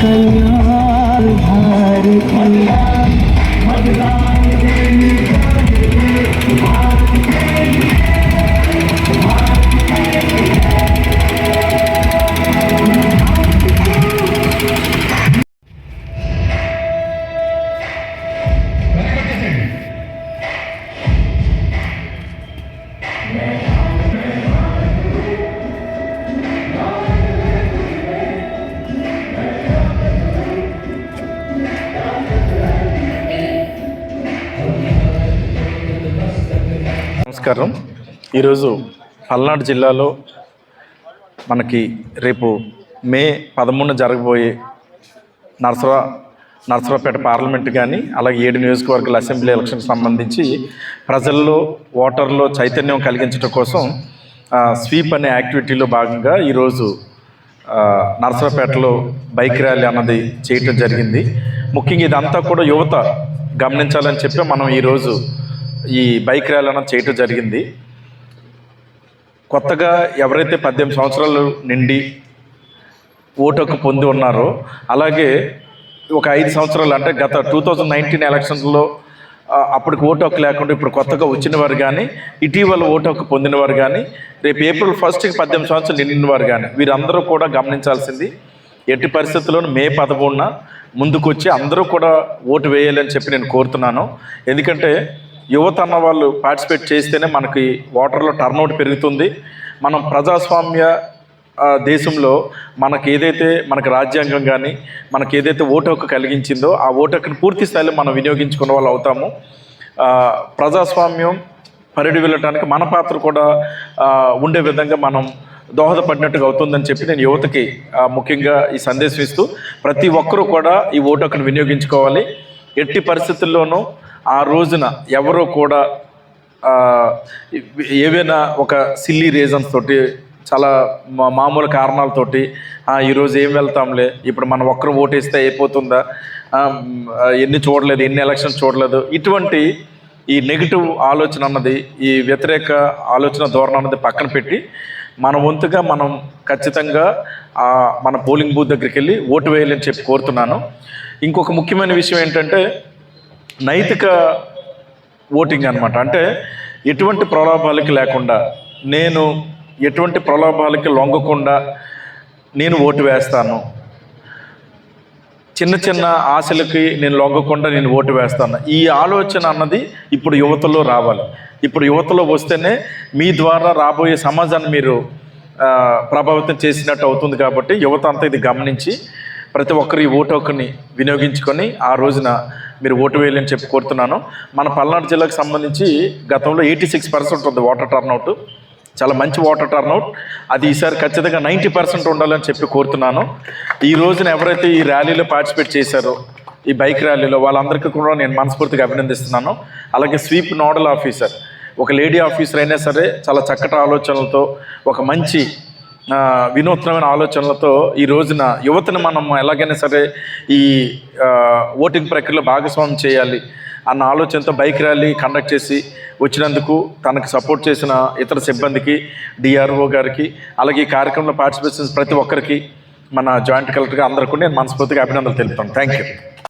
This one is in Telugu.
तैयार भारती నమస్కారం. ఈరోజు పల్నాడు జిల్లాలో మనకి రేపు మే పదమూడున జరగబోయే నర్సరా నర్సరావుపేట పార్లమెంట్ కానీ అలాగే ఏడు నియోజకవర్గాల అసెంబ్లీ ఎలక్షన్కి సంబంధించి ప్రజల్లో ఓటర్లో చైతన్యం కలిగించడం కోసం స్వీప్ అనే యాక్టివిటీలో భాగంగా ఈరోజు నర్సరావుపేటలో బైక్ ర్యాలీ అన్నది చేయటం జరిగింది. ముఖ్యంగా ఇదంతా కూడా యువత గమనించాలని చెప్పి మనం ఈరోజు ఈ బైక్ ర్యాలీ అనేది చేయటం జరిగింది. కొత్తగా ఎవరైతే పద్దెనిమిది సంవత్సరాలు నిండి ఓటు హక్కు పొంది ఉన్నారో అలాగే ఒక ఐదు సంవత్సరాలు అంటే గత టూ థౌజండ్ నైన్టీన్ ఎలక్షన్స్లో అప్పటికి ఓటు హక్కు లేకుండా ఇప్పుడు కొత్తగా వచ్చిన వారు కానీ ఇటీవల ఓటు హక్కు పొందిన వారు కానీ రేపు ఏప్రిల్ ఫస్ట్కి పద్దెనిమిది సంవత్సరాలు నిండిన వారు కానీ వీరందరూ కూడా గమనించాల్సింది ఎట్టి పరిస్థితుల్లోనూ మే పదమూడున ముందుకొచ్చి అందరూ కూడా ఓటు వేయాలని చెప్పి నేను కోరుతున్నాను. ఎందుకంటే యువత అన్న వాళ్ళు పార్టిసిపేట్ చేస్తేనే మనకి ఓటర్లో టర్నౌట్ పెరుగుతుంది. మనం ప్రజాస్వామ్య దేశంలో మనకి ఏదైతే మనకు రాజ్యాంగం కానీ మనకి ఏదైతే ఓటు హక్కు కలిగించిందో ఆ ఓటు హక్కుని పూర్తి స్థాయిలో మనం వినియోగించుకున్న వాళ్ళు అవుతాము. ప్రజాస్వామ్యం పరిడి వెళ్ళటానికి మన పాత్ర కూడా ఉండే విధంగా మనం దోహదపడినట్టుగా అవుతుందని చెప్పి నేను యువతకి ముఖ్యంగా ఈ సందేశం ఇస్తూ ప్రతి ఒక్కరూ కూడా ఈ ఓటు హక్కును వినియోగించుకోవాలి. ఎట్టి పరిస్థితుల్లోనూ ఆ రోజున ఎవరో కూడా ఏవైనా ఒక సిల్లీ రీజన్స్ తోటి చాలా మా- మామూలు కారణాలతోటి ఈరోజు ఏం వెళ్తాంలే ఇప్పుడు మనం ఒక్కరు ఓటేస్తే అయిపోతుందా ఎన్ని చూడలేదు ఎన్ని ఎలక్షన్ చూడలేదు ఇటువంటి ఈ నెగిటివ్ ఆలోచన అన్నది ఈ వ్యతిరేక ఆలోచన ధోరణి అన్నది పక్కన పెట్టి మన వంతుగా మనం ఖచ్చితంగా మన పోలింగ్ బూత్ దగ్గరికి వెళ్ళి ఓటు వేయాలని చెప్పి కోరుతున్నాను. ఇంకొక ముఖ్యమైన విషయం ఏంటంటే నైతిక ఓటింగ్ అనమాట అంటే ఎటువంటి ప్రలోభాలకి లేకుండా నేను ఎటువంటి ప్రలోభాలకి లొంగకుండా నేను ఓటు వేస్తాను. చిన్న చిన్న ఆశలకి నేను లొంగకుండా నేను ఓటు వేస్తాను. ఈ ఆలోచన అన్నది ఇప్పుడు యువతలో రావాలి. ఇప్పుడు యువతలో వస్తేనే మీ ద్వారా రాబోయే సమాజాన్ని మీరు ప్రభావితం చేసినట్టు అవుతుంది కాబట్టి యువత అంతా ఇది గమనించి ప్రతి ఒక్కరు ఈ ఓటు హక్కుని వినియోగించుకొని ఆ రోజున మీరు ఓటు వేయాలని చెప్పి కోరుతున్నాను. మన పల్నాడు జిల్లాకు సంబంధించి గతంలో ఎయిటీ సిక్స్ పర్సెంట్ ఉంది వాటర్ టర్న్అవుట్ చాలా మంచి వాటర్ టర్న్అవుట్ అది ఈసారి ఖచ్చితంగా నైంటీ పర్సెంట్ ఉండాలని చెప్పి కోరుతున్నాను. ఈ రోజున ఎవరైతే ఈ ర్యాలీలో పార్టిసిపేట్ చేశారో ఈ బైక్ ర్యాలీలో వాళ్ళందరికీ కూడా నేను మనస్ఫూర్తిగా అభినందిస్తున్నాను. అలాగే స్వీప్ నోడల్ ఆఫీసర్ ఒక లేడీ ఆఫీసర్ అయినా సరే చాలా చక్కటి ఆలోచనలతో ఒక మంచి వినూత్నమైన ఆలోచనలతో ఈ రోజున యువతను మనం ఎలాగైనా సరే ఈ ఓటింగ్ ప్రక్రియలో భాగస్వామ్యం చేయాలి అన్న ఆలోచనతో బైక్ ర్యాలీ కండక్ట్ చేసి వచ్చినందుకు తనకు సపోర్ట్ చేసిన ఇతర సిబ్బందికి డిఆర్ఓ గారికి అలాగే ఈ కార్యక్రమంలో పార్టిసిపేట్ చేసిన ప్రతి ఒక్కరికి మన జాయింట్ కలెక్టర్గా అందరికీ నేను మనస్ఫూర్తిగా అభినందనలు తెలుపుతాను. Thank you